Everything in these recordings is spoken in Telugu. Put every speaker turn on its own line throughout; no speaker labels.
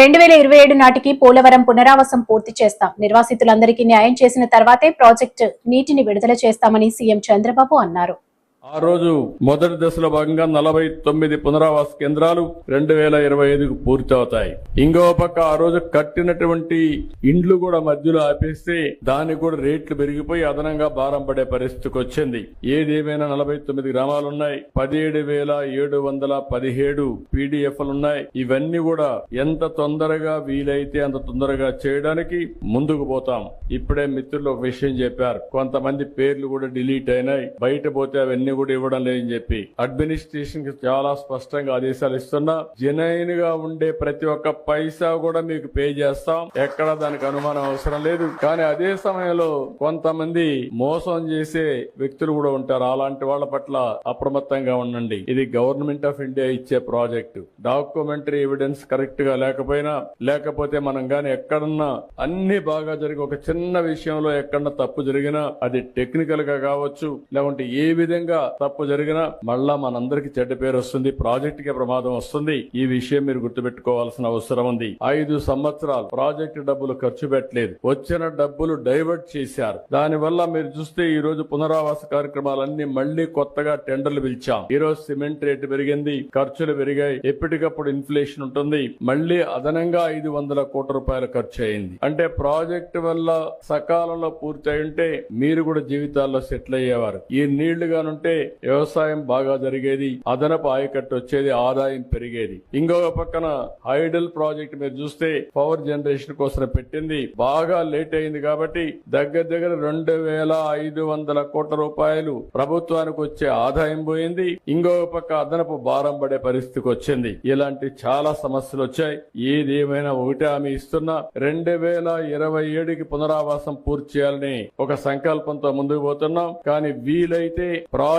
రెండు వేల ఇరవై ఏడు నాటికి పోలవరం పునరావాసం పూర్తి చేస్తాం. నిర్వాసితులందరికీ న్యాయం చేసిన తర్వాతే ప్రాజెక్టు నీటిని విడుదల చేస్తామని సీఎం చంద్రబాబు అన్నారు.
ఆ రోజు మొదటి దశలో భాగంగా నలభై తొమ్మిది పునరావాస కేంద్రాలు రెండు వేల ఇరవై ఐదుకు పూర్తి అవుతాయి ఇంకో పక్క ఆ రోజు కట్టినటువంటి ఇండ్లు కూడా మధ్యలో ఆపేస్తే దానికి కూడా రేట్లు పెరిగిపోయి అదనంగా భారం పడే పరిస్థితికి వచ్చింది. ఏదేమైనా నలభై తొమ్మిది గ్రామాలు ఉన్నాయి. పదిహేడు వేల ఏడు వందల పదిహేడు పీడిఎఫ్లున్నాయి ఇవన్నీ కూడా ఎంత తొందరగా వీలైతే అంత తొందరగా చేయడానికి ముందుకు పోతాం. ఇప్పుడే మిత్రులు ఒక విషయం చెప్పారు. కొంతమంది పేర్లు కూడా డిలీట్ అయినాయి. బయట పోతే అవన్నీ కూడా ఇవ్వడం లేదని చెప్పి అడ్మినిస్ట్రేషన్కి చాలా స్పష్టంగా ఆదేశాలు ఇస్తున్నా. జెన్యున్గా ఉండే ప్రతి ఒక్క పైసా కూడా మీకు పే చేస్తాం. ఎక్కడ దానికి అనుమానం అవసరం లేదు. కానీ అదే సమయంలో కొంతమంది మోసం చేసే వ్యక్తులు కూడా ఉంటారు. అలాంటి వాళ్ళ పట్ల అప్రమత్తంగా ఉండండి. ఇది గవర్నమెంట్ ఆఫ్ ఇండియా ఇచ్చే ప్రాజెక్ట్ డాక్యుమెంటరీ ఎవిడెన్స్ కరెక్ట్గా లేకపోయినా లేకపోతే మనం గాని ఎక్కడన్నా అన్ని బాగా జరిగి ఒక చిన్న విషయంలో ఎక్కడన్నా తప్పు జరిగినా అది టెక్నికల్గా కావచ్చు లేకుంటే ఏ విధంగా తప్పు జరిగినా మళ్ళా మనందరికి చెడ్డ పేరు వస్తుంది ప్రాజెక్ట్కి ప్రమాదం వస్తుంది. ఈ విషయం మీరు గుర్తుపెట్టుకోవాల్సిన అవసరం ఉంది. ఐదు సంవత్సరాలు ప్రాజెక్టు డబ్బులు ఖర్చు పెట్టలేదు. వచ్చిన డబ్బులు డైవర్ట్ చేశారు. దానివల్ల మీరు చూస్తే ఈ రోజు పునరావాస కార్యక్రమాలన్నీ మళ్ళీ కొత్తగా టెండర్లు పిలిచాం. ఈ రోజు సిమెంట్ రేటు పెరిగింది ఖర్చులు పెరిగాయి. ఎప్పటికప్పుడు ఇన్ఫ్లేషన్ ఉంటుంది. మళ్ళీ అదనంగా ఐదు వందల కోట్ల రూపాయలు ఖర్చు అయింది. అంటే ప్రాజెక్ట్ వల్ల సకాలంలో పూర్తి అయి ఉంటే మీరు కూడా జీవితాల్లో సెటిల్ అయ్యేవారు. ఈ నీళ్ళుగానుంటే ఉంటే వ్యవసాయం బాగా జరిగేది అదనపు ఆయకట్టు వచ్చేది ఆదాయం పెరిగేది. ఇంకొక పక్కన హైడల్ ప్రాజెక్ట్ మీరు చూస్తే పవర్ జనరేషన్ కోసం పెట్టింది. బాగా లేట్ అయింది కాబట్టి దగ్గర దగ్గర రెండు వేల ఐదు వందల కోట్ల రూపాయలు ప్రభుత్వానికి వచ్చే ఆదాయం పోయింది. ఇంకొక పక్క అదనపు భారం పడే పరిస్థితికి వచ్చింది. ఇలాంటి చాలా సమస్యలు వచ్చాయి. ఏది ఏమైనా ఒకటే హామీ ఇస్తున్నా రెండు వేల ఇరవై ఏడుకి పునరావాసం పూర్తి చేయాలని ఒక సంకల్పంతో ముందుకు పోతున్నాం. కానీ వీలైతే ప్రాజెక్ట్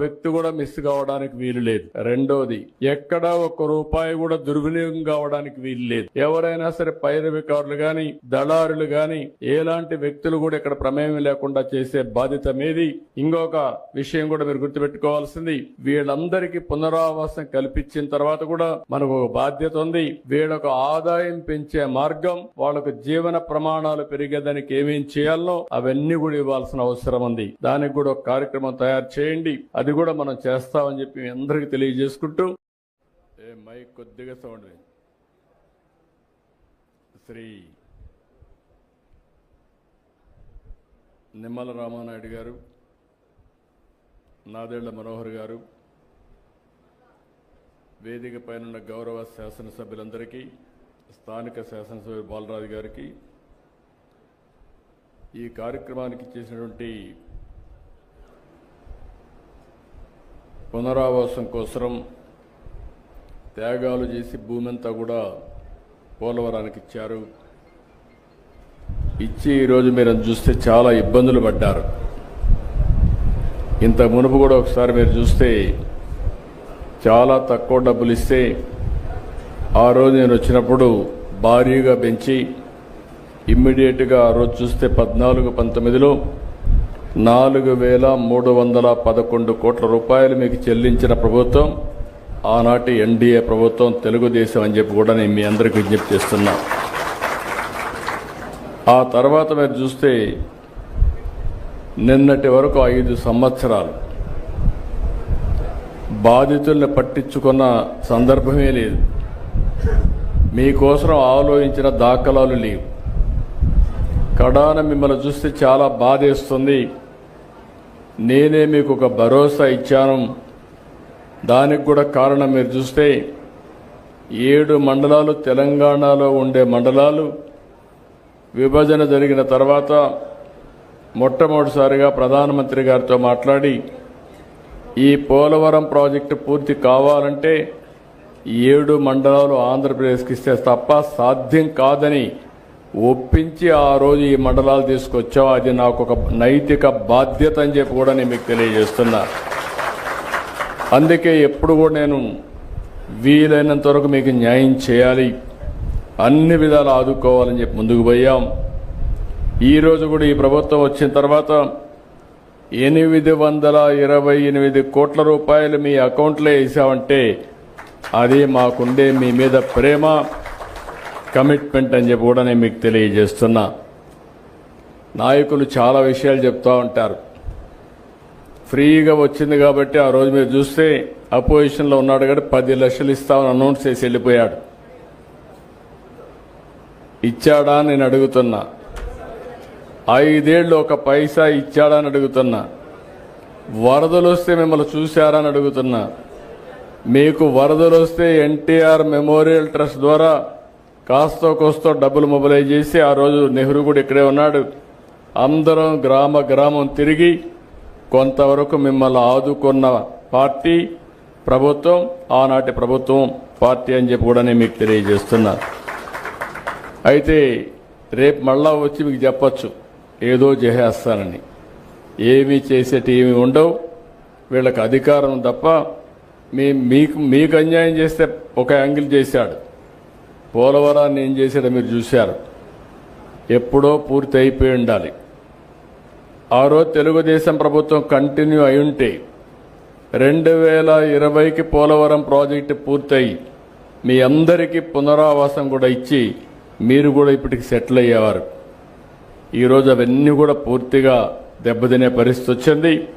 వ్యక్తి కూడా మిస్ కావడానికి వీలు లేదు. రెండోది ఎక్కడ ఒక్క రూపాయి కూడా దుర్వినియోగం కావడానికి వీలు లేదు. ఎవరైనా సరే పైరవికారులు గాని దళారులు గాని ఎలాంటి వ్యక్తులు కూడా ఇక్కడ ప్రమేయం లేకుండా చేసే బాధ్యత మీది. ఇంకొక విషయం కూడా మీరు గుర్తుపెట్టుకోవాల్సింది వీళ్ళందరికీ పునరావాసం కల్పించిన తర్వాత కూడా మనకు ఒక బాధ్యత ఉంది. వీళ్ళకు ఆదాయం పెంచే మార్గం వాళ్ళకు జీవన ప్రమాణాలు పెరిగేదానికి ఏమేం చేయాలనో అవన్నీ కూడా ఇవ్వాల్సిన అవసరం ఉంది. దానికి కూడా ఒక కార్యక్రమం తయారు చేయండి. అది కూడా మనం చేస్తామని చెప్పి మీ అందరికీ తెలియజేసుకుంటూ ఏ మైక్ కొద్దిగా సౌండ్ శ్రీ నిమ్మల రామానాయుడు గారు నాదేళ్ళ మనోహర్ గారు వేదిక పైన గౌరవ శాసనసభ్యులందరికీ స్థానిక శాసనసభ్యులు బాలరాజు గారికి ఈ కార్యక్రమానికి చేసినటువంటి పునరావాసం కోసం త్యాగాలు చేసి భూమి అంతా కూడా పోలవరానికి ఇచ్చారు. ఇచ్చి ఈరోజు మీరు చూస్తే చాలా ఇబ్బందులు పడ్డారు. ఇంత మునుపు కూడా ఒకసారి మీరు చూస్తే చాలా తక్కువ డబ్బులు ఇస్తే ఆ రోజు నేను వచ్చినప్పుడు భారీగా పెంచి ఇమ్మీడియట్గా ఆ రోజు చూస్తే పద్నాలుగు పంతొమ్మిదిలో నాలుగు వేల మూడు వందల పదకొండు కోట్ల రూపాయలు మీకు చెల్లించిన ప్రభుత్వం ఆనాటి ఎన్డీఏ ప్రభుత్వం తెలుగుదేశం అని చెప్పి కూడా నేను మీ అందరికి విజ్ఞప్తి చేస్తున్నా. ఆ తర్వాత మీరు చూస్తే నిన్నటి వరకు ఐదు సంవత్సరాలు. బాధితుల్ని పట్టించుకున్న సందర్భమే లేదు. మీకోసం ఆలోచించిన దాఖలాలు లేవు. కడాన మిమ్మల్ని చూస్తే చాలా బాధేస్తుంది. నేనే మీకు ఒక భరోసా ఇచ్చాను. దానికి కూడా కారణం మీరు చూస్తే ఏడు మండలాలు తెలంగాణలో ఉండే మండలాలు విభజన జరిగిన తర్వాత మొట్టమొదటిసారిగా ప్రధానమంత్రి గారితో మాట్లాడి ఈ పోలవరం ప్రాజెక్టు పూర్తి కావాలంటే ఏడు మండలాలు ఆంధ్రప్రదేశ్కి ఇస్తే తప్ప సాధ్యం కాదని ఒప్పించి ఆ రోజు ఈ మండలాలు తీసుకొచ్చావు. అది నాకు ఒక నైతిక బాధ్యత అని చెప్పి కూడా నేను మీకు తెలియజేస్తున్నా. అందుకే ఎప్పుడు కూడా నేను వీలైనంత వరకు మీకు న్యాయం చేయాలి. అన్ని విధాలు ఆదుకోవాలని చెప్పి ముందుకు పోయాం. ఈరోజు కూడా ఈ ప్రభుత్వం వచ్చిన తర్వాత ఎనిమిది వందల ఇరవై ఎనిమిది కోట్ల రూపాయలు మీ అకౌంట్లో వేసామంటే అది మాకుండే మీ మీద ప్రేమ. కమిట్మెంట్ అని చెప్పి కూడా నేను మీకు తెలియజేస్తున్నా. నాయకులు చాలా విషయాలు చెప్తూ ఉంటారు. ఫ్రీగా వచ్చింది కాబట్టి ఆ రోజు మీరు చూస్తే అపోజిషన్లో ఉన్నాడు కాబట్టి పది లక్షలు ఇస్తామని అనౌన్స్ చేసి వెళ్ళిపోయాడు. ఇచ్చాడా నేను అడుగుతున్నా. ఐదేళ్ళు ఒక పైసా ఇచ్చాడా అని అడుగుతున్నా. వరదలు వస్తే మిమ్మల్ని చూశారా అని అడుగుతున్నా. మీకు వరదలు వస్తే ఎన్టీఆర్ మెమోరియల్ ట్రస్ట్ ద్వారా కాస్తో కోస్తో డబ్బులు మొబలైజ్ చేసి ఆ రోజు నెహ్రూ కూడా ఇక్కడే ఉన్నాడు. అందరం గ్రామ గ్రామం తిరిగి కొంతవరకు మిమ్మల్ని ఆదుకున్న పార్టీ ప్రభుత్వం ఆనాటి ప్రభుత్వం పార్టీ అని చెప్పి కూడా నేను మీకు తెలియజేస్తున్నా. అయితే రేపు మళ్ళా వచ్చి మీకు చెప్పచ్చు ఏదో చేసేస్తానని. ఏమీ చేసేటి ఏమి ఉండవు. వీళ్ళకి అధికారం తప్ప మీ మీకు మీకు అన్యాయం చేస్తే ఒక యాంగిల్ చేశాడు. పోలవరాన్ని ఏం చేశాడో మీరు చూశారు. ఎప్పుడో పూర్తి అయిపోయి ఉండాలి. ఆ రోజు తెలుగుదేశం ప్రభుత్వం కంటిన్యూ అయి ఉంటే రెండు వేల ఇరవైకి పోలవరం ప్రాజెక్టు పూర్తయి మీ అందరికీ పునరావాసం కూడా ఇచ్చి మీరు కూడా ఇప్పటికి సెటిల్ అయ్యేవారు. ఈరోజు అవన్నీ కూడా పూర్తిగా దెబ్బతినే పరిస్థితి వచ్చింది.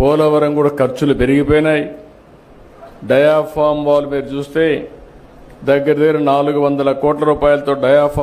పోలవరం కూడా ఖర్చులు పెరిగిపోయినాయి. డయాఫామ్ వాల్ మీరు చూస్తే దగ్గర దగ్గర నాలుగు వందల కోట్ల రూపాయలతో డయాఫామ్